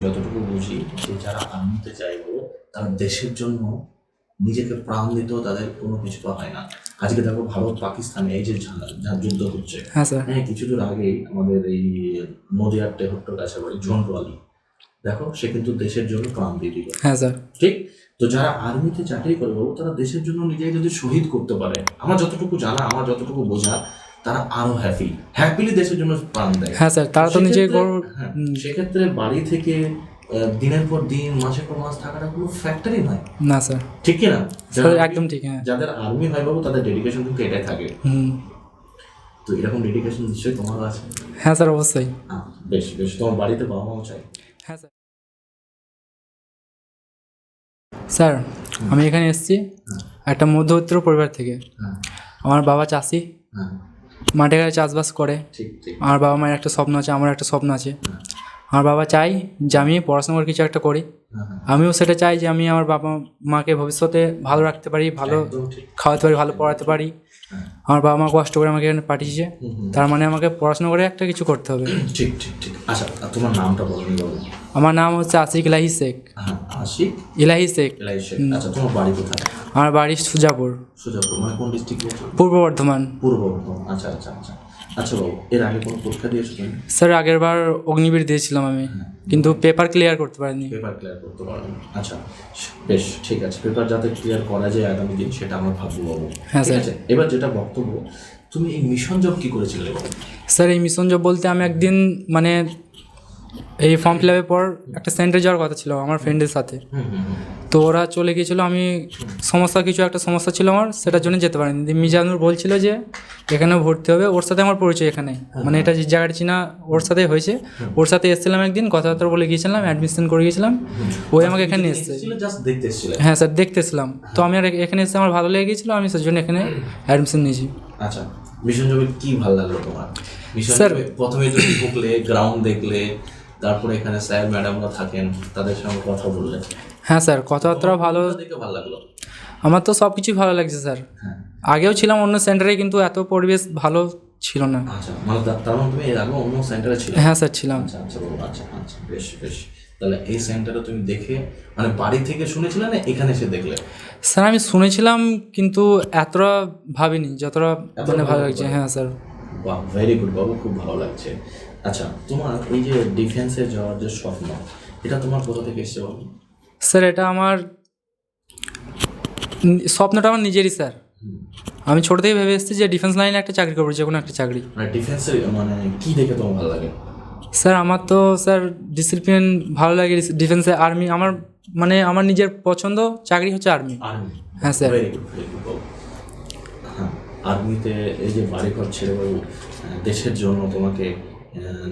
যতটুকু বুঝি যে যারা আর্মিতে চাইব তারা দেশের জন্য নিজেকে প্রাণ দিতেও তাদের কোনো কিছু হয় না। আজকে দেখো ভারত পাকিস্তান এই যে যুদ্ধ হচ্ছে। হ্যাঁ স্যার। হ্যাঁ কিছুদিন আগেই আমাদের এই নদিয়ার টেহট্টর কাছে বাড়ি ঝন্টু আলী দেখো সে কিন্তু দেশের জন্য প্রাণ দিয়ে দিল। হ্যাঁ স্যার। ঠিক? তো যারা আর্মিতে চাকরি করে তারা দেশের জন্য নিজেকে যদি শহীদ করতে পারে আমার যতটুকু জানা আমার যতটুকু বোঝা তারা আরও হ্যাপি হ্যাপিলি দেশের জন্য প্রাণ দেয়। হ্যাঁ স্যার তারা তো নিজে সেক্ষেত্রে- হ্যাঁ। সেক্ষেত্রে বাড়ি থেকে দিনের পর দিন মাসের পর মাস থাকাটা কোনো ফ্যাক্টরি নয়। না স্যার। ঠিক কি না একদম ঠিক হ্যাঁ। যাদের আর্মি হয় বাবু তাদের ডেডিকেশন কিন্তু এটাই থাকে। হুম। তো এরকম ডেডিকেশন নিশ্চয়ই তোমারও আছে। হ্যাঁ স্যার অবশ্যই। হ্যাঁ, বেশ বেশ তোমার বাড়িতে বাবা মাও চাই হ্যাঁ স্যার। স্যার আমি এখানে এসেছি একটা মধ্যবিত্ত পরিবার থেকে। হ্যাঁ। আমার বাবা চাষি। হ্যাঁ। মাঠে ঘাটে চাষবাস করে। আমার বাবা মায়ের একটা স্বপ্ন আছে আমার একটা স্বপ্ন আছে। আমার বাবা চাই যে আমি পড়াশোনা করে কিছু একটা করি। হ্যাঁ হ্যাঁ। আমিও সেটা চাই যে আমি আমার বাবা মাকে ভবিষ্যতে ভালো রাখতে পারি ভালো খাওয়াতে পারি ভালো পড়াতে পারি। হ্যাঁ। আমার বাবা মা কষ্ট করে আমাকে এখানে পাঠিয়েছে। তার মানে আমাকে পড়াশোনা করে একটা কিছু করতে হবে। ঠিক ঠিক ঠিক। আচ্ছা তোমার নামটা বলুন আমার নাম হচ্ছে আশিক লাহি শেখ। আশিক ইলাহি শেখ। আচ্ছা তোমার বাড়ি কোথায়? আমার বাড়ি সুজাপুর। সুজাপুর মানে কোন ডিস্ট্রিক্ট পূর্ব বর্ধমান। পূর্ব বর্ধমান আচ্ছা আচ্ছা আচ্ছা। আচ্ছা বাবু এর আগে কোনো পরীক্ষা দিয়েছ তুমি? স্যার আগের বার অগ্নিবীর দিয়েছিলাম আমি। কিন্তু পেপার ক্লিয়ার করতে পারিনি। পেপার ক্লিয়ার করতে পারো আচ্ছা বেশ ঠিক আছে। পেপার যাতে ক্লিয়ার করা যায় আগামী দিন সেটা আমরা ভাববো বাবু। হ্যাঁ, স্যার। এবার যেটা বক্তব্য তুমি এই মিশন জব কি করেছিলে? স্যার এই মিশন জব বলতে আমি একদিন মানে এই ফর্ম ফিল আপের পর একটা সেন্টারে যাওয়ার কথা ছিল আমার ফ্রেন্ডের সাথে। তো ওরা চলে গিয়েছিল আমি সমস্যা কিছু একটা সমস্যা ছিল আমার সেটার জন্য যেতে পারিনি। মিজানুর বলছিল যে এখানে ভর্তি হবে ওর সাথে আমার পরিচয় এখানে। মানে এটা যে জায়গাটা চিনা ওর সাথে হয়েছে। ওর সাথে এসেছিলাম একদিন কথাবার্তা বলে গিয়েছিলাম অ্যাডমিশন করে গিয়েছিলাম। ওই আমাকে এখানে এসছে। দেখতে হ্যাঁ স্যার দেখতেছিলাম তো আমি আর এখানে এসে আমার ভালো লেগে গিয়েছিল আমি সেজন্য এখানে অ্যাডমিশন নিয়েছি। আচ্ছা মিশন জবে কি ভালো লাগল তোমার? স্যার- প্রথমে তুমি ঢুকলে গ্রাউন্ড দেখলে তারপরে এখানে স্যার ম্যাডামরা থাকেন তাদের সঙ্গে কথা বললে। হ্যাঁ স্যার কথাবার্তা ভালো দেখে ভালো লাগল? আমার তো সব কিছুই ভালো লাগছে স্যার। হ্যাঁ। আগেও ছিলাম অন্য সেন্টারে কিন্তু এত পরিবেশ ভালো ছিল না। আচ্ছা মানে তার- মানে তুমি এর আগে অন্য সেন্টারে ছিলে? হ্যাঁ স্যার ছিলাম। আচ্ছা আচ্ছা আচ্ছা আচ্ছা বেশ বেশ। তাহলে এই সেন্টারে তুমি দেখে মানে বাড়ি থেকে শুনেছিলে না এখানে এসে দেখলে? স্যার আমি শুনেছিলাম কিন্তু এতটা ভাবিনি যতটা মানে ভালো ভালো লাগছে। হ্যাঁ স্যার। বাহ ভেরি গুড বাবু খুব ভালো লাগছে। আচ্ছা তোমার এই যে ডিফেন্সে যাওয়ার যে স্বপ্ন এটা তোমার কোথা থেকে এসছে বাবু স্যার এটা আমার স্বপ্নটা আমার নিজেরই স্যার। আমি ছোটো থেকে ভেবে এসেছি যে ডিফেন্স লাইনে একটা চাকরি করব যে কোনো একটা চাকরি। মানে ডিফেন্সের মানে কি দেখে তোমার ভালো লাগে? স্যার আমার তো স্যার ডিসিপ্লিন ভালো লাগে ডিফেন্সে আর্মি আমার মানে আমার নিজের পছন্দ চাকরি হচ্ছে আর্মি হ্যাঁ, স্যার। বাবু হ্যাঁ আর্মিতে এই যে বাড়িঘর ছেড়ে দেশের জন্য তোমাকে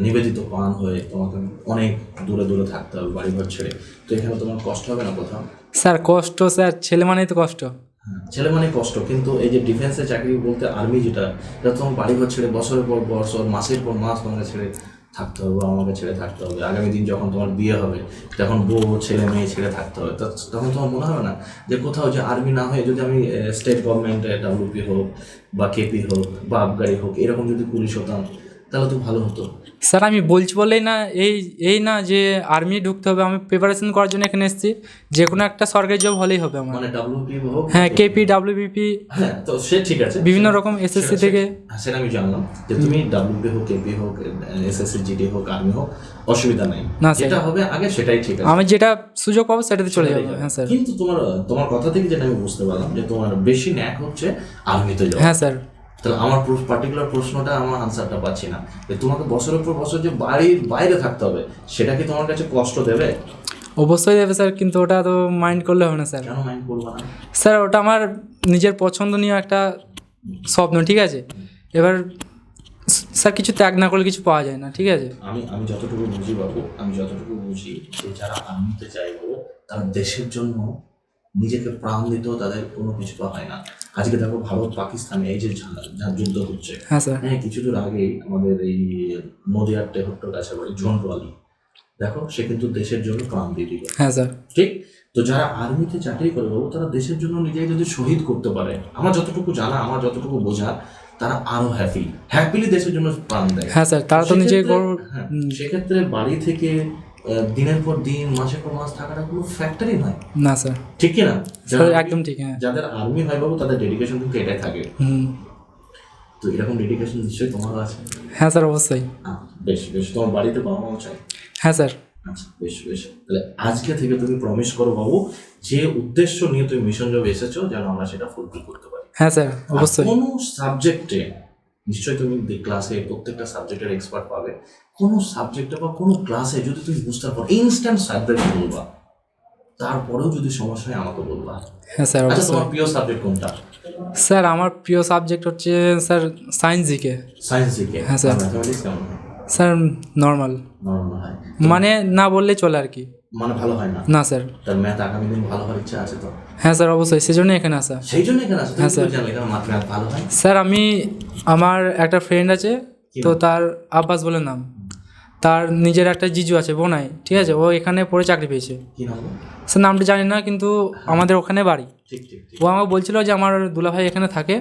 নিবেদিত প্রাণ হয়ে তোমাকে অনেক দূরে দূরে থাকতে হবে বাড়ি ঘর ছেড়ে। তো এখানে তোমার কষ্ট হবে না কোথাও? স্যার কষ্ট স্যার ছেলে মানেই তো কষ্ট। হ্যাঁ, ছেলে মানে কষ্ট কিন্তু এই যে ডিফেন্সের চাকরি বলতে আর্মি যেটা এটা তোমার বাড়িঘর ছেড়ে বছরের পর বছর মাসের পর মাস তোমাকে ছেড়ে থাকতে হবে আমাকে ছেড়ে থাকতে হবে। আগামী দিন যখন তোমার বিয়ে হবে তখন বউ ছেলে মেয়ে ছেড়ে থাকতে হবে। তখন তোমার মনে হবে না যে কোথাও যে আর্মি না হয়ে যদি আমি স্টেট গভর্নমেন্টে ডাব্লিউপি হোক বা কেপি হোক বা আবগারি হোক এরকম যদি পুলিশ হতাম তাহলে তো ভালো হতো। স্যার আমি বলছি বলেই না এই এই না যে আর্মি ঢুকতে হবে আমি প্রিপারেশন করার জন্য এখানে এসেছি। যে কোনো একটা সরকারি জব হলেই হবে আমার। মানে ডাব্লিউপি হোক হ্যাঁ কেপি ডাব্লিউবিপি হ্যাঁ তো সে ঠিক আছে। বিভিন্ন রকম এসএসসি থেকে। হ্যাঁ, সেটা আমি জানলাম যে তুমি ডাব্লিউপি হোক কেপি হোক এসএসসি জিডি হোক আর্মি হোক অসুবিধা নাই। না। যেটা হবে আগে সেটাই ঠিক আছে। আমি যেটা সুযোগ পাবো সেটাতে চলে যাব। হ্যাঁ স্যার। কিন্তু তোমার তোমার কথা থেকে যেটা আমি বুঝতে পারলাম যে তোমার বেশি ন্যাক হচ্ছে আর্মিতে যাওয়া। হ্যাঁ স্যার। তাহলে আমার পার্টিকুলার প্রশ্নটা আমার আনসারটা পাচ্ছি না। তোমাকে বছরের পর বছর যে বাড়ির বাইরে থাকতে হবে সেটা কি তোমার কাছে কষ্ট দেবে? অবশ্যই দেবে স্যার কিন্তু ওটা তো মাইন্ড করলে হবে না স্যার কেন মাইন্ড করব না? স্যার ওটা আমার নিজের পছন্দনীয় একটা স্বপ্ন ঠিক আছে? এবার স্যার কিছু ত্যাগ না করলে কিছু পাওয়া যায় না ঠিক আছে? আমি আমি যতটুকু বুঝি বাবু আমি যতটুকু বুঝি যে যারা আর্মিতে চাইব তারা দেশের জন্য নিজেকে প্রাণ দিতেও তাদের কোনো কিছু তো হয় না। আজকে দেখো ভারত পাকিস্তানে এই যে যুদ্ধ হচ্ছে। হ্যাঁ স্যার। হ্যাঁ আগেই আমাদের এই নদিয়ার টেহট্টর কাছে বাড়ি ঝন্টু আলী দেখো সে কিন্তু দেশের জন্য প্রাণ দিয়ে দিল। হ্যাঁ স্যার। ঠিক? তো যারা আর্মিতে চাকরি করে বাবু তারা দেশের জন্য নিজেকে যদি শহীদ করতে পারে আমার যতটুকু জানা আমার যতটুকু বোঝা তারা আরও হ্যাপি হ্যাপিলি দেশের জন্য প্রাণ দেয়। হ্যাঁ স্যার তারা তো নিজে সেক্ষেত্রে- হ্যাঁ, সেক্ষেত্রে বাড়ি থেকে দিনের পর দিন মাসের পর মাস থাকাটা কোনো ফ্যাক্টরি নয়। না স্যার ঠিক কি না স্যার একদম ঠিক হ্যাঁ। যাদের আর্মি হয় বাবু তাদের ডেডিকেশন কিন্তু এটাই থাকে। হুম। তো এরকম ডেডিকেশন নিশ্চয়ই তোমার আছে। হ্যাঁ স্যার অবশ্যই। বেশ বেশ। তোমার বাড়িতে বাবা মাও চাই হ্যাঁ স্যার আচ্ছা বেশ বেশ। তাহলে আজকে থেকে তুমি প্রমিস করো বাবু যে উদ্দেশ্য নিয়ে তুমি মিশন জব এসেছ যেন আমরা সেটা ফুলফিল করতে পারি। হ্যাঁ স্যার অবশ্যই। কোনো সাবজেক্টে নিশ্চয়ই তুমি ক্লাসে প্রত্যেকটা সাবজেক্টের এক্সপার্ট পাবে। কোনো সাবজেক্টে বা কোনো ক্লাসে যদি তুমি বুঝতে পারো ইনস্ট্যান্ট সাবজেক্ট বলবা তারপরেও যদি সমস্যা হয় আমাকে বলবা। হ্যাঁ স্যার আচ্ছা তোমার প্রিয় সাবজেক্ট কোনটা? স্যার আমার প্রিয় সাবজেক্ট হচ্ছে sir science GK science GK হ্যাঁ, স্যার। ম্যাথমেটিক্স কেমন স্যার নর্মাল নর্মাল মানে না বললে চলে আর কি। মানে ভালো হয় না। না স্যার। তার ম্যাথ আগামী দিন ভালো হওয়ার ইচ্ছা আছে তো? হ্যাঁ স্যার অবশ্যই। সেজন্যই এখানে আসা। সেই জন্য এখানে আছে হ্যাঁ, স্যার। ম্যাথ ভালো হয়? স্যার আমি আমার একটা ফ্রেন্ড আছে তো তার আব্বাস বলে নাম। তার নিজের একটা জিজু আছে বোনাই ঠিক আছে? ও এখানে পড়ে চাকরি পেয়েছে? স্যার নামটা জানি না কিন্তু আমাদের ওখানে বাড়ি। ও আমাকে বলছিল যে আমার দুলাভাই এখানে থাকে।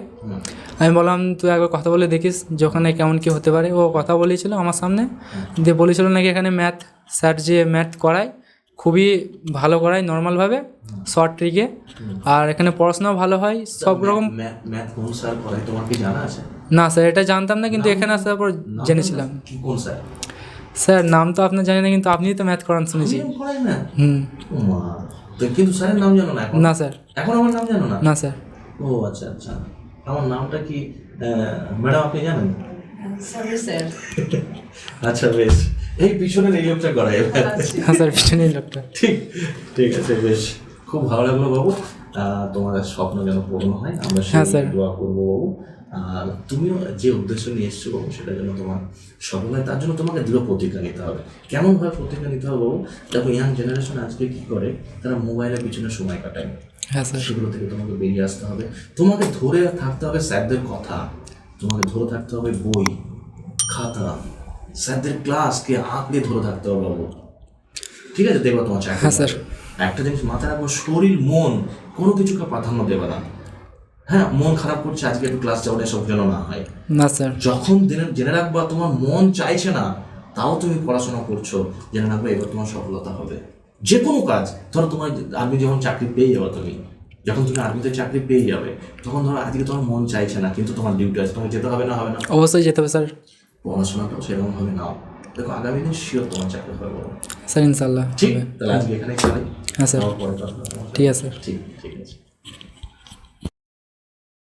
আমি বললাম তুই একবার কথা বলে দেখিস যে ওখানে কেমন কী হতে পারে। ও কথা বলেছিল আমার সামনে। দিয়ে বলেছিল নাকি এখানে ম্যাথ স্যার যে ম্যাথ করায় খুবই ভালো করায় নর্মালভাবে শর্ট ট্রিকে আর এখানে পড়াশোনাও ভালো হয় সব রকম ম্যাথ ম্যাথ কোন স্যার পড়ায় তোমার কি জানা আছে? না স্যার এটা জানতাম না কিন্তু এখানে আসার পর জেনেছিলাম। স্যার? স্যার নাম তো আপনার জানি না কিন্তু আপনিই তো ম্যাথ করান শুনেছি। না হুম। ও মা। তো কিন্তু স্যারের নাম জানো না না স্যার। এখন আমার নাম জানো না? না স্যার। ও আচ্ছা আচ্ছা। আমার নামটা কি ম্যাডাম আপনি জানেন? স্যার। আচ্ছা বেশ। এই পিছনের এই লোকটা করাই হ্যাঁ স্যার পিছনে এই লোকটা। ঠিক ঠিক আছে বেশ। খুব ভালো লাগল বাবু। আহ, তোমাদের স্বপ্ন যেন পূর্ণ হয় আমরা হ্যাঁ, সেই। দোয়া করব বাবু। আর তুমিও যে উদ্দেশ্য নিয়ে এসছো বাবু সেটা যেন তোমার সফল হয় তার জন্য তোমাকে দৃঢ় প্রতিজ্ঞা নিতে হবে। কেমনভাবে প্রতিজ্ঞা নিতে হবে বাবু? দেখো ইয়াং জেনারেশন আজকে কি করে? তারা মোবাইলের পিছনে সময় কাটায়। হ্যাঁ স্যার। সেগুলো থেকে তোমাকে বেরিয়ে আসতে হবে। তোমাকে ধরে থাকতে হবে স্যারদের কথা। তোমাকে ধরে থাকতে হবে বই খাতা স্যারদের ক্লাসকে আঁকড়ে ধরে থাকতে হবে বাবু। ঠিক আছে দেখব তোমার চাকরি হ্যাঁ, স্যার। একটা জিনিস মাথায় রাখব শরীর মন কোনো কিছুকে প্রাধান্য দেবে না। হ্যাঁ মন খারাপ করছে আজকে একটু ক্লাস যাওয়া এসব যেন না হয়। না স্যার। যখন জেনে জেনে রাখবা তোমার মন চাইছে না তাও তুমি পড়াশোনা করছ। জেনে রাখবে এবার তোমার সফলতা হবে। যে কোনো কাজ ধরো তোমার আর্মি যখন চাকরি পেয়ে যাবে তুমি যখন তুমি আর্মিতে চাকরি পেয়ে যাবে তখন ধরো আজকে তোমার মন চাইছে না কিন্তু তোমার ডিউটি আছে তোমাকে যেতে হবে না হবে না। অবশ্যই যেতে হবে স্যার। পড়াশোনাটাও সেরকম ভাবে নাও দেখো আগামী দিন শিওর তোমার চাকরি বলো। স্যার ইনশাল্লাহ ঠিক। তাহলে আজকে এখানে হ্যাঁ স্যার। ঠিক আছে ঠিক ঠিক আছে